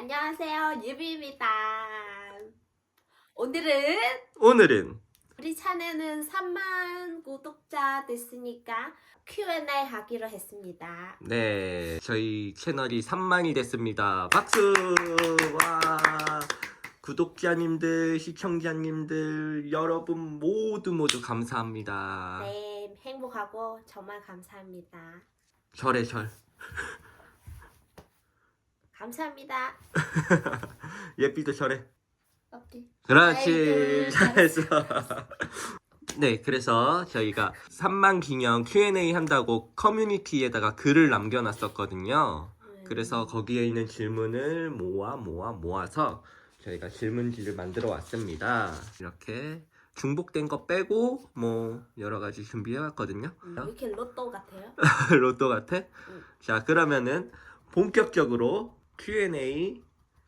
안녕하세요, 유비입니다. 오늘은 오늘은 우리 채널은 3만 구독자 됐으니까 Q&A 하기로 했습니다. 네 저희 채널이 3만이 됐습니다. 박수! 와 구독자님들, 시청자님들 여러분 모두 모두 감사합니다. 네, 행복하고 정말 감사합니다. 절에 절. 감사합니다. 예삐도 절해. 어디? 그렇지 아이고, 잘했어. 네 그래서 저희가 3만 기념 Q&A 한다고 커뮤니티에다가 글을 남겨놨었거든요. 음, 그래서 거기에 있는 질문을 모아 모아 모아서 저희가 질문지를 만들어 왔습니다. 이렇게 중복된 거 빼고 뭐 여러 가지 준비해 왔거든요. 음, 이렇게 로또 같아요? 로또 같아? 응. 자 그러면은 본격적으로 Q&A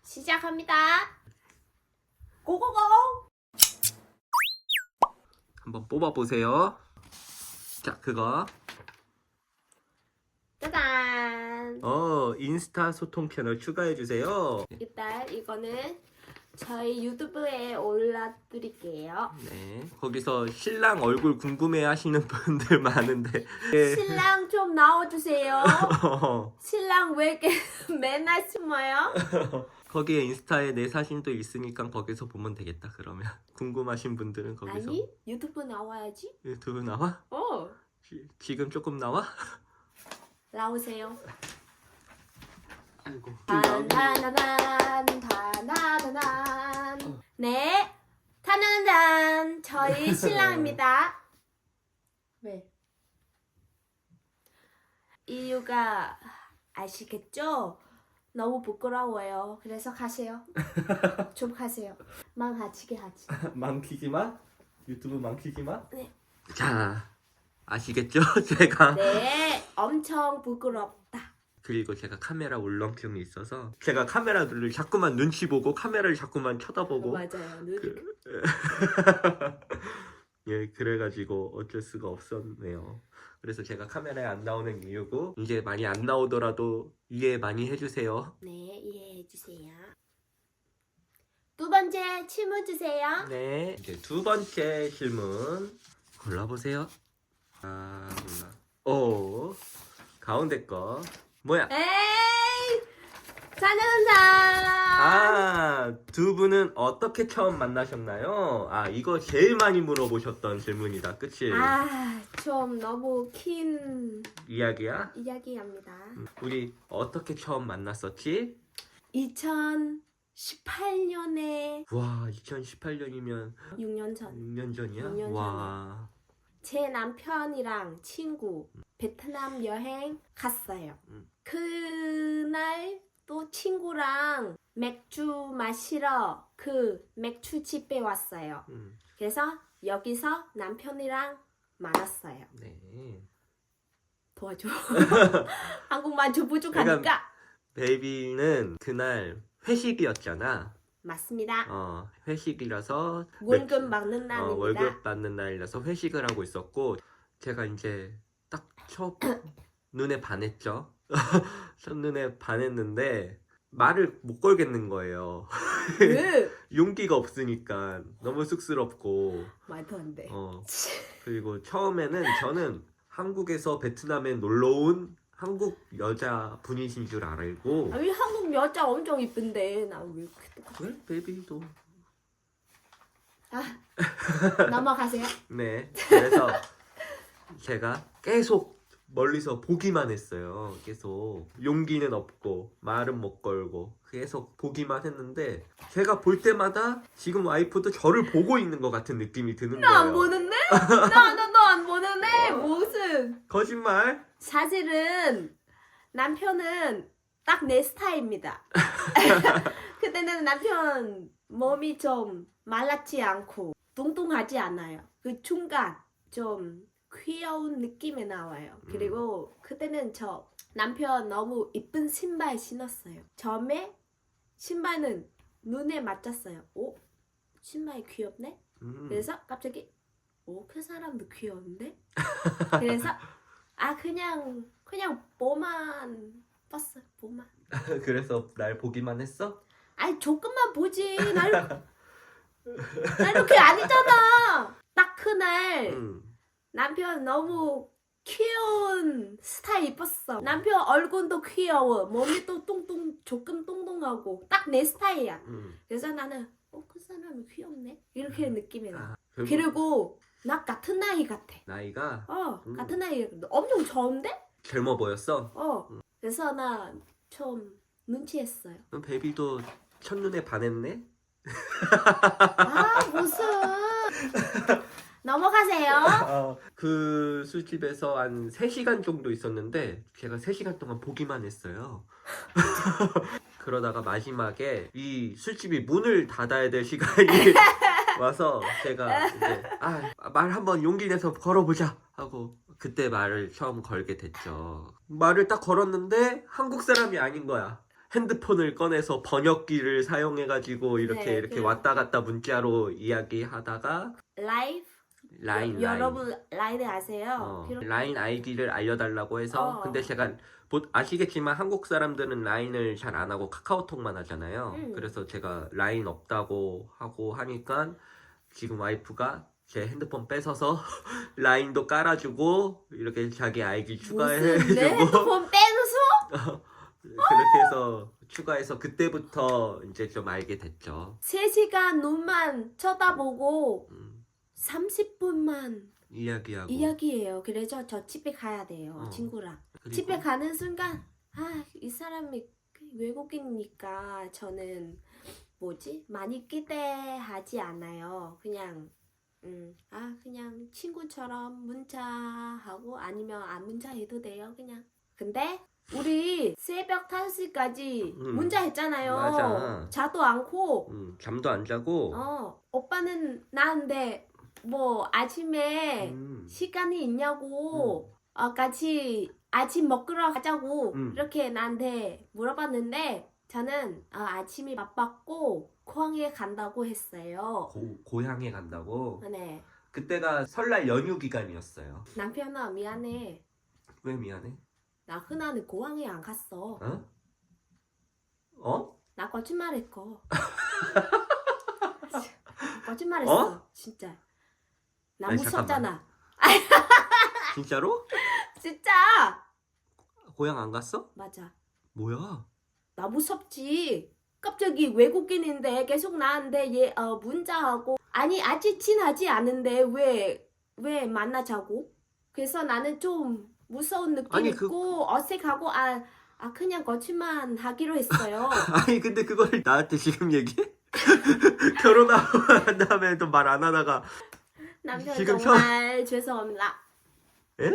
시작합니다. 고고고! 한번 뽑아 보세요. 자 그거 짜잔! 어 인스타 소통 채널 추가해 주세요. 일단 이거는 저희 유튜브에 올려드릴게요. 네 거기서 신랑 얼굴 궁금해 하시는 분들 많은데 예. 신랑 좀 나와주세요. 어, 신랑 왜 이렇게 맨날 숨어요? 거기에 인스타에 내 사진도 있으니까 거기서 보면 되겠다 그러면 궁금하신 분들은 거기서 아니 유튜브 나와야지. 유튜브 나와? 어 지- 지금 조금 나와? 나오세요. 아이고 다나나난 다나나난 네 타나난 저희 신랑입니다. 왜? 이유가 아시겠죠? 너무 부끄러워요. 그래서 가세요. 좀 가세요. 망 하치게 하지. 망치지 마? 유튜브 마? 네. 자 아시겠죠? 제가 네, 엄청 부끄럽다. 그리고 제가 카메라 울렁증이 있어서 제가 카메라들을 자꾸만 눈치 보고 카메라를 자꾸만 쳐다보고 맞아요. 눈 그- 예, 그래가지고 어쩔 수가 없었네요. 그래서 제가 카메라에 안 나오는 이유고 이제 많이 안 나오더라도 이해 많이 해주세요. 네, 이해해 주세요. 두 번째 질문 주세요. 네, 이제 두 번째 질문 골라보세요. 아, 몰라. 오, 가운데 거 뭐야? 에이, 자는자. 아, 두 분은 어떻게 처음 만나셨나요? 아, 이거 제일 많이 물어보셨던 질문이다. 그치? 아, 좀 너무 긴 이야기야? 이야기합니다. 음, 우리 어떻게 처음 만났었지? 2018년에 와, 2018년이면 6년 전, 6년 전이야? 6년 와, 제 남편이랑 친구 베트남 여행 갔어요. 음. 그날 또 친구랑 맥주 마시러 그 맥주 집에 왔어요. 음, 그래서 여기서 남편이랑 만났어요. 네. 도와줘. 한국말 좀 부족하니까. 베이비는 그날 회식이었잖아. 맞습니다. 어, 회식이라서 월급 맥주- 받는 어, 날입니다. 월급 받는 날이라서 회식을 하고 있었고 제가 이제 딱 첫 눈에 반했죠. 첫 눈에 반했는데 말을 못 걸겠는 거예요. 왜? 용기가 없으니까 너무 쑥스럽고 말도 안 돼. 어 그리고 처음에는 저는 한국에서 베트남에 놀러 온 한국 여자 분이신 줄 알고. 아니 한국 여자 엄청 이쁜데. 나 왜 이렇게 똑같아? 그래 베이비도. 아, 넘어가세요. 네 그래서 제가 계속 멀리서 보기만 했어요. 계속 용기는 없고 말은 못 걸고 계속 보기만 했는데 제가 볼 때마다 지금 와이프도 저를 보고 있는 것 같은 느낌이 드는 나안 거예요. 보는데? 나나너 안 보는데 무슨? 거짓말 사실은 남편은 딱 내 스타일입니다. 그때는 남편 몸이 좀 말랐지 않고 뚱뚱하지 않아요. 그 중간 좀 귀여운 느낌이 나와요. 그리고 그때는 저 남편 너무 이쁜 신발 신었어요. 처음에 신발은 눈에 맞았어요. 오? 신발이 귀엽네? 음. 그래서 갑자기 오 그 사람도 귀여운데 그래서 아 그냥 그냥 뭐만 봤어 뭐만 그래서 날 보기만 했어? 아니 조금만 보지. 날, 날 이렇게 아니잖아. 딱 그날 응. 남편 너무 귀여운 스타일 입었어. 남편 얼굴도 귀여워. 몸이 또 뚱뚱 조금 뚱뚱하고 딱 내 스타일이야. 응. 그래서 나는 어 그 사람이 귀엽네 이렇게 느낌이 나. 아, 결국 그리고 나 같은 나이 같아. 나이가 어 음. 같은 나이 엄청 좋은데? 젊어 보였어? 어 그래서 나 좀 눈치했어요. 그럼 베비도 첫눈에 반했네? 아 무슨 넘어가세요. 어, 그 술집에서 한 3시간 정도 있었는데 제가 3시간 동안 보기만 했어요. 그러다가 마지막에 이 술집이 문을 닫아야 될 시간이 와서 제가 이제 아, 말 한번 용기 내서 걸어보자 하고 그때 말을 처음 걸게 됐죠. 말을 딱 걸었는데 한국 사람이 아닌 거야. 핸드폰을 꺼내서 번역기를 사용해가지고 이렇게 네, 이렇게 그- 왔다 갔다 문자로 이야기하다가 라이브 라인 라인 여러분 라인 아세요? 어, 비록- 라인 아이디를 알려달라고 해서 어. 근데 제가 보- 아시겠지만 한국 사람들은 라인을 잘 안 하고 카카오톡만 하잖아요. 음. 그래서 제가 라인 없다고 하고 하니까 지금 와이프가 제 핸드폰 뺏어서 라인도 깔아주고 이렇게 자기 아이디 무슨 내 추가해주고 핸드폰 빼서 그렇게 해서 추가해서 그때부터 이제 좀 알게 됐죠. 3시간 눈만 쳐다보고 음, 30분만 이야기하고 이야기해요. 그래서 저 집에 가야 돼요. 어. 친구랑. 그리고 집에 가는 순간 아 이 사람이 외국인이니까 저는 뭐지 많이 기대하지 않아요. 그냥 음, 아 그냥 친구처럼 문자하고 아니면 안 문자해도 돼요. 그냥 근데 우리 새벽 5시까지 음, 문자했잖아요. 맞아. 자도 않고 음, 잠도 안 자고 어 오빠는 나한테 뭐 아침에 음, 시간이 있냐고 어, 같이 아침 먹으러 가자고 음. 이렇게 나한테 물어봤는데 저는 어, 아침이 바빴고 공항에 간다고 했어요. 고, 고향에 간다고 네 그때가 설날 연휴 기간이었어요. 남편아 미안해 왜 미안해? 나 흔한 공항에 안 갔어. 어? 어? 나 거짓말했고 거짓말했어 어? 진짜 나 아니, 무섭잖아 진짜로? 진짜 고향 안 갔어? 맞아 뭐야? 나 무섭지. 갑자기 외국인인데 계속 나한테 얘 어, 문자하고 아니 아직 친하지 않은데 왜 왜 만나자고? 그래서 나는 좀 무서운 느낌 아니, 그- 있고 어색하고 아, 아 그냥 거짓말 하기로 했어요. 아니 근데 그걸 나한테 지금 얘기해? 결혼하고 난 다음에도 말안 하다가 남편 지금 정말 죄송합니다. 에?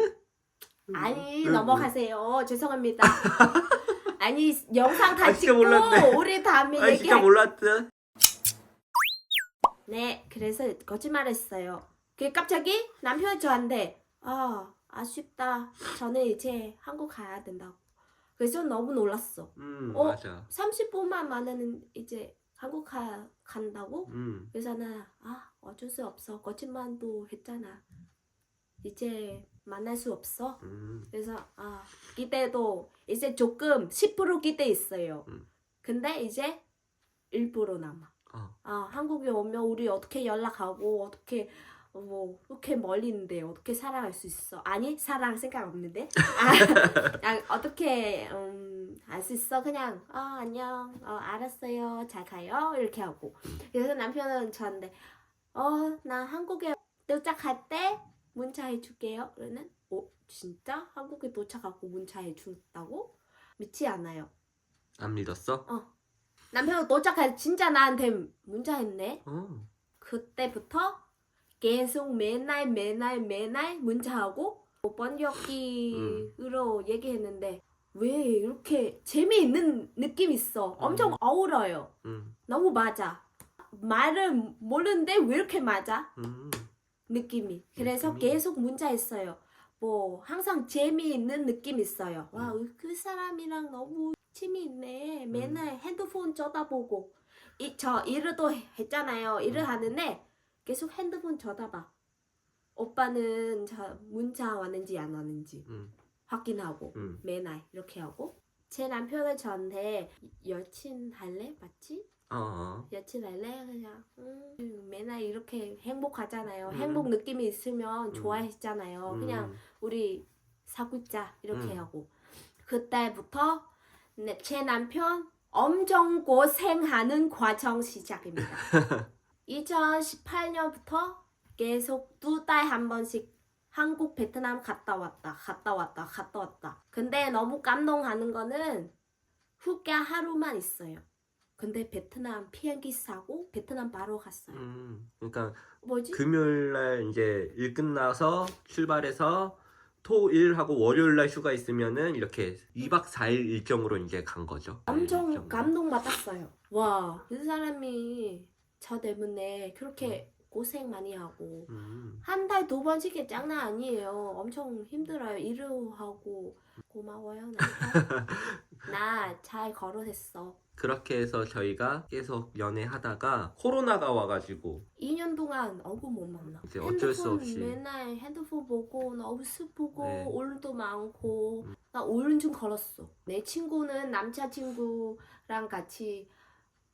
아니 왜, 넘어가세요. 죄송합니다. 아니 영상 다 아, 진짜 찍고 몰랐네. 우리 다음에 진짜 얘기할 몰랐다. 네, 그래서 거짓말했어요. 그 갑자기 남편이 저한테 아 아쉽다. 저는 이제 한국 가야 된다고. 그래서 너무 놀랐어. 음 어? 맞아. 30분만 만나는 이제 한국 가 간다고? 음 그래서 나아 어쩔 수 없어. 거짓말도 했잖아. 이제 만날 수 없어. 음. 그래서 아 기대도 이제 조금 10% 기대 있어요. 음. 근데 이제 1% 남아. 어. 아 한국에 오면 우리 어떻게 연락하고 어떻게 어, 뭐 이렇게 멀리 있는데 어떻게 살아갈 수 있어? 아니 사랑 생각 없는데 아, 그냥 어떻게 음, 알 수 있어? 그냥 어 안녕 어 알았어요 잘 가요 이렇게 하고 그래서 남편은 저한테 어 나 한국에 도착할 때 문자해 줄게요. 그러는 어 진짜 한국에 도착하고 문자해 준다고 믿지 않아요. 안 믿었어? 남편은 도착할 진짜 나한테 문자했네. 어. 그때부터 계속 맨날 맨날 맨날 문자하고 번역기로 얘기했는데 왜 이렇게 재미있는 느낌 있어. 엄청 어울려요. 음. 너무 맞아. 말을 모르는데 왜 이렇게 맞아? 음. 느낌이. 그래서 느낌이. 계속 문자 했어요. 뭐 항상 재미있는 느낌 있어요. 와, 그 사람이랑 너무 재미있네. 맨날 핸드폰 쳐다보고. 이, 저 일도 했잖아요. 일을 음. 하는데 계속 핸드폰 쳐다봐. 오빠는 저 문자 왔는지 안 왔는지 음. 확인하고 음. 맨날 이렇게 하고 제 남편은 저한테 여친 할래? 맞지? 어, 어. 여친 할래? 그냥 음, 맨날 이렇게 행복하잖아요. 음. 행복 느낌이 있으면 음. 좋아했잖아요. 그냥 음, 우리 사귀자 이렇게 음. 하고 그때부터 네, 제 남편 엄청 고생하는 과정 시작입니다. 2018년부터 계속 두 달 한 번씩 한국 베트남 갔다 왔다 갔다 왔다 갔다 왔다 근데 너무 감동하는 거는 휴가 하루만 있어요 근데 베트남 비행기 사고 베트남 바로 갔어요 음. 그러니까 뭐지? 금요일 날 이제 일 끝나서 출발해서 토일 하고 월요일 날 휴가 있으면은 이렇게 2박 4일 일정으로 이제 간 거죠. 엄청 일정으로. 감동 받았어요. 와, 그 사람이 저 때문에 그렇게 고생 많이 하고 음. 한 달 두 번씩이 장난 아니에요. 엄청 힘들어요. 일을 하고 고마워요. 나잘 걸어냈어. 그렇게 해서 저희가 계속 연애하다가 코로나가 와가지고 2년 동안 얼굴 못 만나. 이제 어쩔 수 없이. 맨날 핸드폰 보고 너무 슬프고 네. 울도 많고 음. 나 우울증 걸었어. 내 친구는 남자친구랑 같이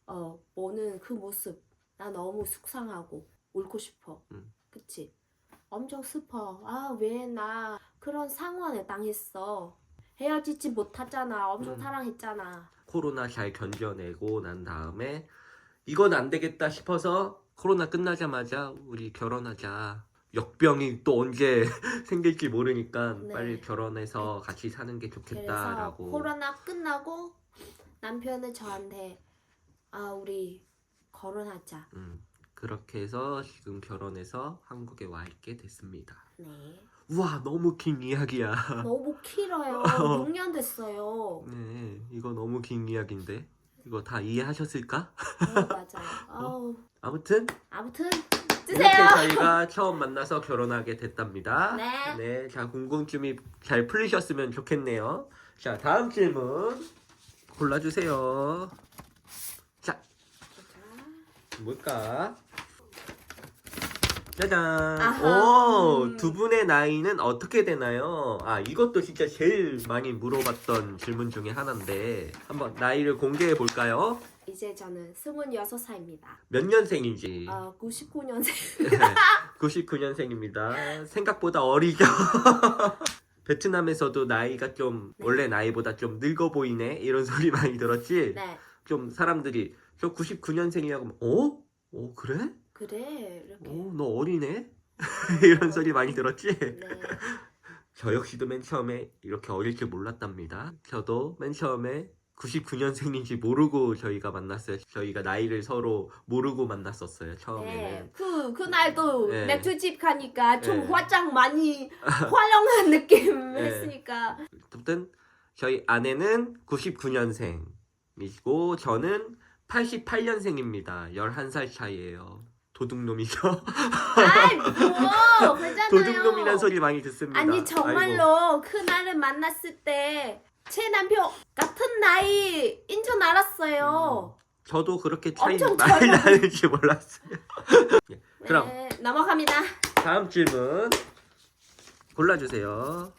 어 보는 그 모습 나 너무 속상하고 울고 싶어. 음. 그치? 엄청 슬퍼. 아 왜 나 그런 상황에 당했어. 헤어지지 못하잖아. 엄청 음. 사랑했잖아. 코로나 잘 견뎌내고 난 다음에 이건 안 되겠다 싶어서 코로나 끝나자마자 우리 결혼하자. 역병이 또 언제 생길지 모르니까 네. 빨리 결혼해서 같이 사는 게 좋겠다라고. 코로나 끝나고 남편은 저한테 아 우리 결혼하자. 음, 그렇게 해서 지금 결혼해서 한국에 와 있게 됐습니다. 네. 우와 너무 긴 이야기야. 너무 길어요. 어. 6년 됐어요. 네, 이거 너무 긴 이야기인데 이거 다 이해하셨을까? 네, 맞아요. 아우, 아무튼 아무튼 이렇게 주세요. 저희가 처음 만나서 결혼하게 됐답니다. 네. 네, 자 궁금증이 잘 풀리셨으면 좋겠네요. 자 다음 질문 골라주세요. 자 뭘까? 짜잔. 아하, 오, 음. 두 분의 나이는 어떻게 되나요? 아, 이것도 진짜 제일 많이 물어봤던 질문 중에 하나인데 한번 나이를 공개해 볼까요? 이제 저는 26살입니다. 몇 년생인지. 아, 99년생. 99년생입니다. 생각보다 어리죠? 베트남에서도 나이가 좀 네. 원래 나이보다 좀 늙어 보이네 이런 소리 많이 들었지? 네. 좀 사람들이 저 99년생이라고 어? 어 그래? 그래. 이렇게. 어 너 어리네? 이런 소리 많이 들었지? 네. 저 역시도 맨 처음에 이렇게 어릴 줄 몰랐답니다. 저도 맨 처음에 99년생인지 모르고 저희가 만났어요. 저희가 나이를 서로 모르고 만났었어요. 처음에는. 네. 그, 그날도 네. 맥주집 가니까 좀 네. 화장 많이 활용한 느낌 네. 했으니까. 어쨌든 저희 아내는 99년생이고 저는 88년생입니다. 11살 차이예요. 도둑놈이죠. 아이, 뭐, 그렇잖아요. 도둑놈이란 소리 많이 듣습니다. 아니. 정말로 그 날을 만났을 때 제 남편 같은 나이인 줄 알았어요. 저도 그렇게 차이 엄청 많이 젊어. 나는지 몰랐어요. 그럼. 네, 넘어갑니다. 다음 질문 골라주세요.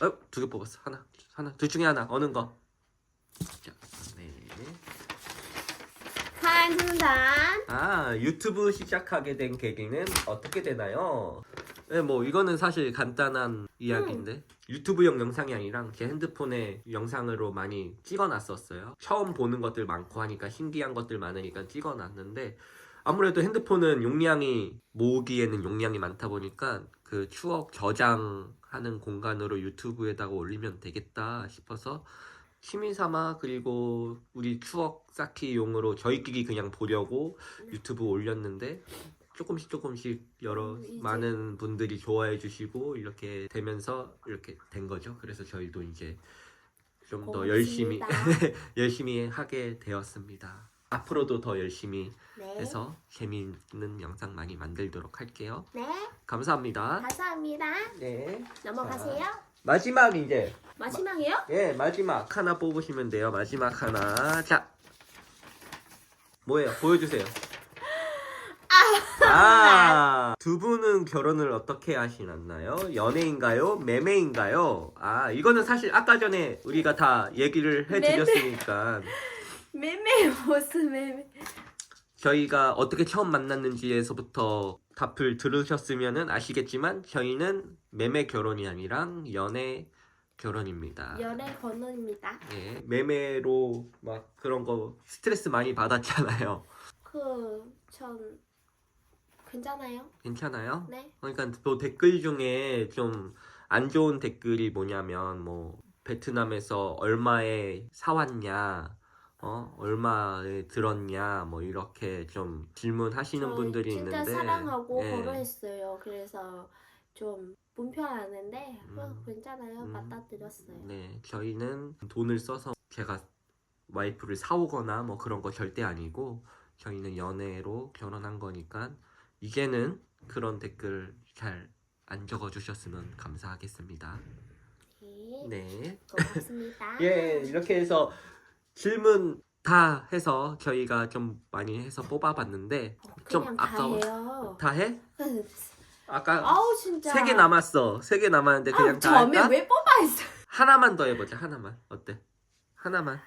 어, 두 개 뽑았어. 하나, 하나, 둘 중에 하나. 어느 거? 자, 네. 한순간 아, 유튜브 시작하게 된 계기는 어떻게 되나요? 네, 뭐 이거는 사실 간단한 이야기인데 유튜브용 영상이 아니라 제 핸드폰에 영상으로 많이 찍어놨었어요. 처음 보는 것들 많고 하니까 신기한 것들 많으니까 찍어놨는데 아무래도 핸드폰은 용량이 모으기에는 용량이 많다 보니까 그 추억 저장하는 공간으로 유튜브에다가 올리면 되겠다 싶어서 취미 삼아 그리고 우리 추억 쌓기용으로 저희끼리 그냥 보려고 유튜브 올렸는데 조금씩 조금씩 여러 음, 이제- 많은 분들이 좋아해 주시고 이렇게 되면서 이렇게 된 거죠. 그래서 저희도 이제 좀 더 열심히 고맙습니다. 열심히 하게 되었습니다. 앞으로도 더 열심히 네. 해서 재미있는 영상 많이 만들도록 할게요. 네. 감사합니다. 감사합니다. 네. 넘어가세요. 마지막 이제 마지막이요? 예 마지막 하나 뽑으시면 돼요. 마지막 하나 자 뭐예요? 보여주세요. 아 아, 두 분은 결혼을 어떻게 하시나요? 연애인가요? 매매인가요? 아, 이거는 사실 아까 전에 우리가 다 얘기를 해드렸으니까 매매 무슨 매매? 저희가 어떻게 처음 만났는지에서부터 답을 들으셨으면 아시겠지만 저희는 매매 결혼이 아니라 연애 결혼입니다. 연애 번호입니다. 예, 매매로 막 그런 거 스트레스 많이 받았잖아요. 그 전 괜찮아요? 괜찮아요? 네. 그러니까 또 댓글 중에 좀 안 좋은 댓글이 뭐냐면 뭐 베트남에서 얼마에 사왔냐, 어 얼마에 들었냐, 뭐 이렇게 좀 질문하시는 저 분들이 진짜 있는데 사랑하고 예. 결혼했어요. 그래서 좀 불편하는데 뭐 음. 괜찮아요. 음. 받아들였어요. 네, 저희는 돈을 써서 제가 와이프를 사오거나 뭐 그런 거 절대 아니고 저희는 연애로 결혼한 거니까 이제는 그런 댓글 잘 안 적어주셨으면 감사하겠습니다. 네. 네. 고맙습니다. 예, 이렇게 해서 질문 다 해서 저희가 좀 많이 해서 뽑아봤는데 좀 그냥 다 아까워. 해요. 다 해? 아까 아우 진짜. 세 개 남았어. 세 개 남았는데 그냥 아, 다 처음에 할까? 왜 뽑아 있어? 하나만 더 해보자. 하나만. 어때? 하나만.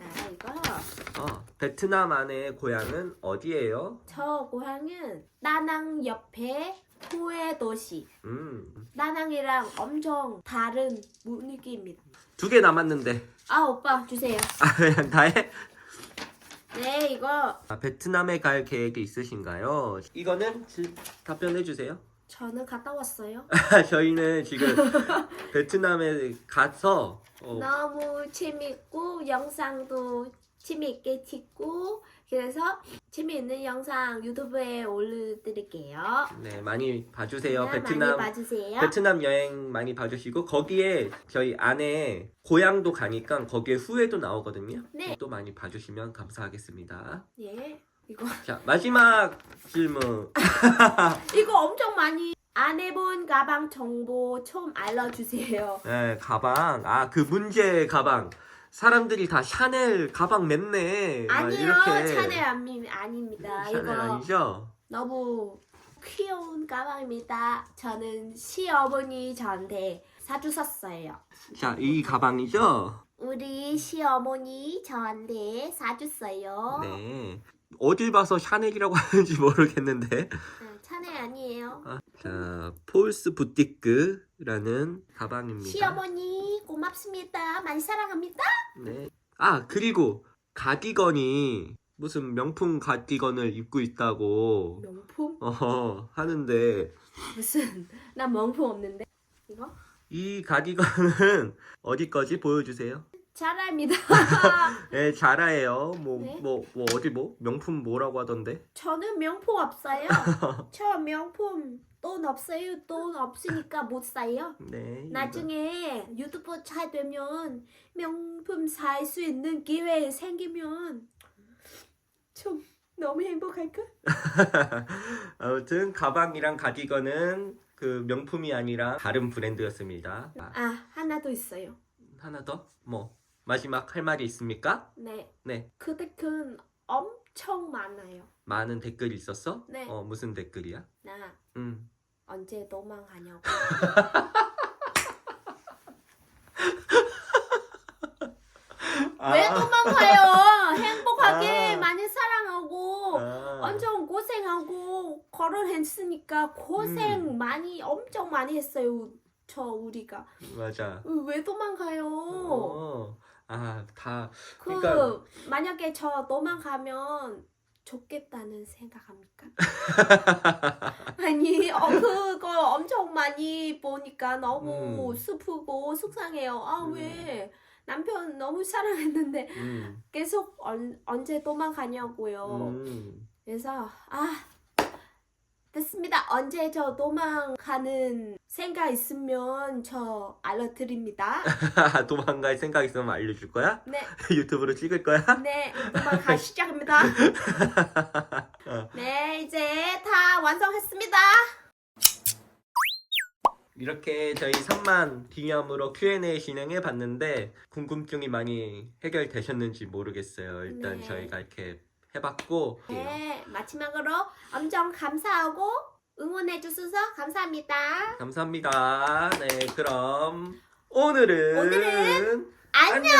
아 이거 어, 베트남 안의 고향은 어디예요? 저 고향은 다낭 옆에 후에 도시. 음, 다낭이랑 엄청 다른 분위기입니다. 두 개 남았는데. 아 오빠 주세요. 아, 그냥 다 해? 네 이거 아, 베트남에 갈 계획이 있으신가요? 이거는 지- 답변해 주세요. 저는 갔다 왔어요. 저희는 지금 베트남에 가서 어, 너무 재밌고 영상도 재밌게 찍고 그래서 재미있는 영상 유튜브에 올려드릴게요. 네, 많이 봐주세요. 네, 베트남 많이 봐주세요. 베트남 여행 많이 봐주시고 거기에 저희 안에 고향도 가니까 거기에 후회도 나오거든요. 네. 또 많이 봐주시면 감사하겠습니다. 예 이거 자 마지막 질문. 이거 엄청 많이 안 해본 가방 정보 좀 알려주세요. 네, 가방. 아, 그 문제 가방. 사람들이 다 샤넬 가방 맸네. 막 아니요 이렇게. 샤넬 아니, 아닙니다. 샤넬 이거 아니죠? 너무 귀여운 가방입니다. 저는 시어머니 저한테 사주셨어요. 자, 이 가방이죠? 우리 시어머니 저한테 사줬어요. 네. 어딜 봐서 샤넬이라고 하는지 모르겠는데. 네, 아니에요. 아, 자, 폴스 부티크라는 가방입니다. 시어머니 고맙습니다. 많이 사랑합니다. 네. 아, 그리고 가디건이 무슨 명품 가디건을 입고 있다고 명품? 어, 하는데 무슨 나 명품 없는데 이거? 이 가디건은 어디 거지 보여주세요. 잘합니다. 네, 자라예요. 뭐, 네. 뭐, 뭐 어디 뭐 명품 뭐라고 하던데? 저는 명품 없어요. 저 명품 돈 없어요. 돈 없으니까 못 사요. 네. 나중에 유튜브 잘 되면 명품 살 수 있는 기회 생기면 좀 너무 행복할까? 아무튼 가방이랑 가디건은 그 명품이 아니라 다른 브랜드였습니다. 아, 아 하나 더 있어요. 하나 더? 뭐 마지막 할 말이 있습니까? 네. 네. 그 댓글 엄청 많아요. 많은 댓글이 있었어? 네. 어 무슨 댓글이야? 나 음. 언제 도망가냐고. 왜 도망가요? 행복하게 아. 많이 사랑하고 아. 엄청 고생하고 결혼했으니까 고생 음. 많이 엄청 많이 했어요. 저 우리가 맞아. 왜 도망가요? 어. 아, 다 그 그러니까- 만약에 저 도망가면 좋겠다는 생각합니까? 아니 어 그거 엄청 많이 보니까 너무 음. 슬프고 속상해요. 아 음. 왜 남편 너무 사랑했는데 음. 계속 언, 언제 도망가냐고요. 음. 그래서 아 됐습니다. 언제 저 도망가는 생각 있으면 저 알려드립니다. 도망갈 생각 있으면 알려줄 거야? 네, 유튜브로 찍을 거야? 네, 도망가 시작합니다. 네, 이제 다 완성했습니다. 이렇게 저희 3만 기념으로 Q&A 진행해 봤는데 궁금증이 많이 해결되셨는지 모르겠어요. 일단 네. 저희가 이렇게 해봤고 네, 마지막으로 엄청 감사하고 응원해 주셔서 감사합니다. 감사합니다. 네, 그럼 오늘은, 오늘은 안녕.